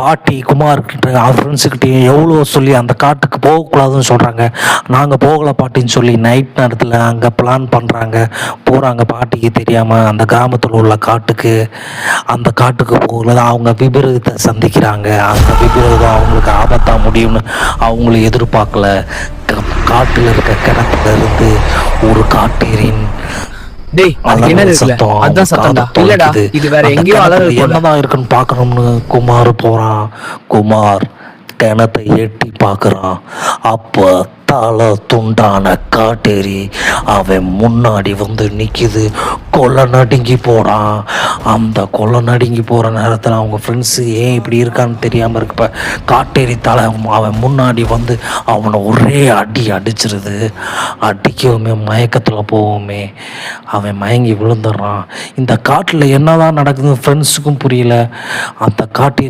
பாட்டி குமார்கிட்ட அவர் ஃப்ரெண்ட்ஸுக்கிட்டையும் எவ்வளோ சொல்லி அந்த காட்டுக்கு போகக்கூடாதுன்னு சொல்கிறாங்க நாங்கள் போகலை பாட்டின்னு சொல்லி நைட் நேரத்தில் அங்கே பிளான் பண்ணுறாங்க போகிறாங்க பாட்டிக்கு தெரியாமல் அந்த கிராமத்தில் உள்ள காட்டுக்கு. அந்த காட்டுக்கு போகல அவங்க விபரீதத்தை சந்திக்கிறாங்க. அந்த விபரீதம் அவங்களுக்கு ஆபத்தாக முடியும்னு அவங்களும் எதிர்பார்க்கல. க- இருக்க கிணத்துல இருந்து ஒரு காட்டேரின் டேய் என்ன அதான் சத்தம்டா. இல்லடா தொலைக்குது. இது வேற எங்கேயோ அலறல் என்னதான் இருக்குன்னு பார்க்கணும்னு குமார் போறான். குமார் கிணத்தை எட்டி பார்க்கறான். அப்ப தலை துண்டான காட்டேரி. அவன் முன்னாடி வந்து நிற்கிது கொலை நடுங்கி போகிறான் அந்த கொலை நடுங்கி போகிற நேரத்தில் அவங்க ஃப்ரெண்ட்ஸு ஏன் இப்படி இருக்கான்னு தெரியாமல் இருக்கப்ப காட்டேரி தலை அவன் முன்னாடி வந்து அவனை ஒரே அடி அடிச்சிருது. அடிக்கவுமே மயக்கத்தில் போவோமே அவன் மயங்கி விழுந்துடுறான். இந்த காட்டில் என்னதான் நடக்குதுன்னு ஃப்ரெண்ட்ஸுக்கும் புரியல. அந்த காட்டேரி